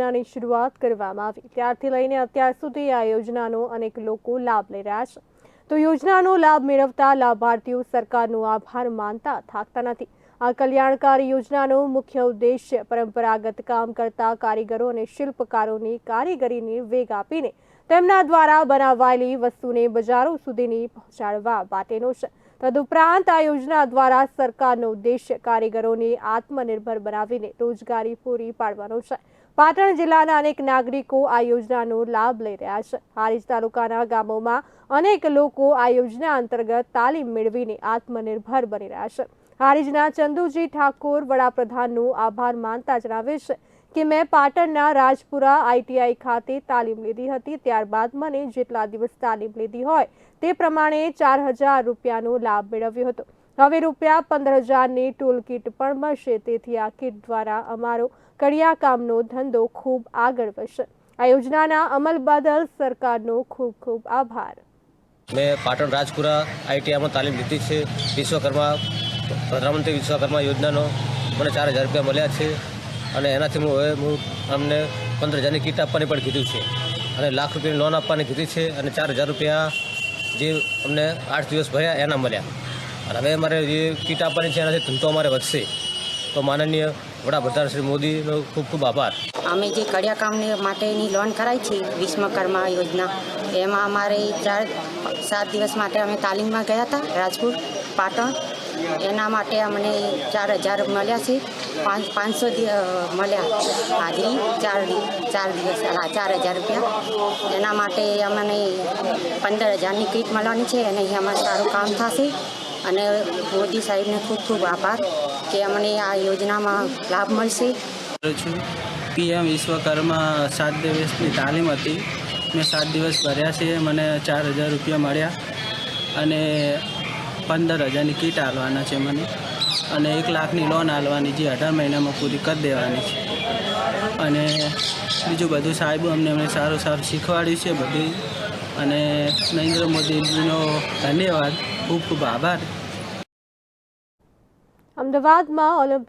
યોજનાની શરૂઆત કરવામાં આવી. ત્યારથી લઈને અત્યાર સુધી આ યોજનાનો અનેક લોકો લાભ લઈ રહ્યા છે. તો યોજનાનો લાભ મેળવતા લાભાર્થીઓ સરકારનો આભાર માનતા થાકતા નથી. આ કલ્યાણકારી યોજનાનો મુખ્ય ઉદ્દેશ્ય પરંપરાગત કામ કરતા કારીગરો અને શિલ્પકારોની કારીગરીને વેગ આપીને તેમના દ્વારા બનાવાયેલી વસ્તુને બજારો સુધીની પહોંચાડવા માટેનો છે. તદુપરાંત આ યોજના દ્વારા સરકારનો ઉદ્દેશ્ય કારીગરોને આત્મનિર્ભર બનાવીને રોજગારી પૂરી પાડવાનો છે. પાટણ જિલ્લાના અનેક નાગરિકો આ યોજનાનો લાભ લઈ રહ્યા છે. હારીજ તાલુકાના ગામોમાં અનેક લોકો આ યોજના અંતર્ગત તાલીમ મેળવીને આત્મનિર્ભર બની રહ્યા છે. હારીજના ચંદુજી ઠાકોર વડાપ્રધાનનો આભાર માનતા જણાવે છે કે, મેં પાટણના રાજપુરા આઈટીઆઈ ખાતે તાલીમ લીધી હતી. ત્યારબાદ મને જેટલા દિવસ તાલીમ લીધી હોય તે પ્રમાણે ચાર હજાર રૂપિયાનો લાભ મેળવ્યો હતો. હવે રૂપિયા પંદર હજારની ટૂલ કિટ પણ મળશે. તેથી આ કીટ દ્વારા અમારો કડિયા કામનો ધંધો ખૂબ આગળ વધશે. આ યોજનાના અમલ બદલ સરકારનો ખૂબ ખૂબ આભાર. મેં પાટણ રાજપુરા આઈટીઆઈમાં તાલીમ લીધી છે. વિશ્વકર્મા, પ્રધાનમંત્રી વિશ્વકર્મા યોજનાનો મને ચાર હજાર રૂપિયા મળ્યા છે અને એનાથી હું હવે હું અમને પંદર હજારની કીટ આપવાની પણ કીધું છે. અને લાખ રૂપિયાની લોન આપવાની કીધી છે અને ચાર હજાર રૂપિયા જે અમને આઠ દિવસ ભર્યા એના મળ્યા. હવે અમારે જે કીટ આપવાની છે એનાથી ધંધો અમારે વધશે. તો માનનીય વડાપ્રધાન શ્રી મોદીનો ખૂબ ખૂબ આભાર. અમે જે કડિયા કામની માટેની લોન કરાઈ છે, વિશ્વકર્મા યોજના, એમાં અમારે ચાર, સાત દિવસ માટે અમે તાલીમમાં ગયા હતા રાજકોટ પાટણ. એના માટે અમને ચાર હજાર મળ્યા છે, પાંચ, પાંચસો મળ્યા હાજરી, ચાર ચાર દિવસ ચાર હજાર રૂપિયા. એના માટે અમને પંદર હજારની કીટ મળવાની છે, અને અહીં અમારે સારું કામ થશે. અને મોદી સાહેબને ખૂબ ખૂબ આભાર કે અમને આ યોજનામાં લાભ મળશે. પીએમ વિશ્વકર્મા સાત દિવસની તાલીમ હતી. મેં સાત દિવસ ભર્યા છે મને ચાર હજાર રૂપિયા મળ્યા અને પંદર હજારની કીટ આલવાના છે મને અને એક લાખની લોન આલવાની જે અઢાર મહિનામાં પૂરી કરી દેવાની છે. અને બીજું બધું સાહેબો અમને અમને સારું સારું શીખવાડ્યું છે બધું. અને નરેન્દ્ર મોદીજીનો ધન્યવાદ. ખૂબ ખૂબ આભાર. અમદાવાદમાં ઓલિમ્પિક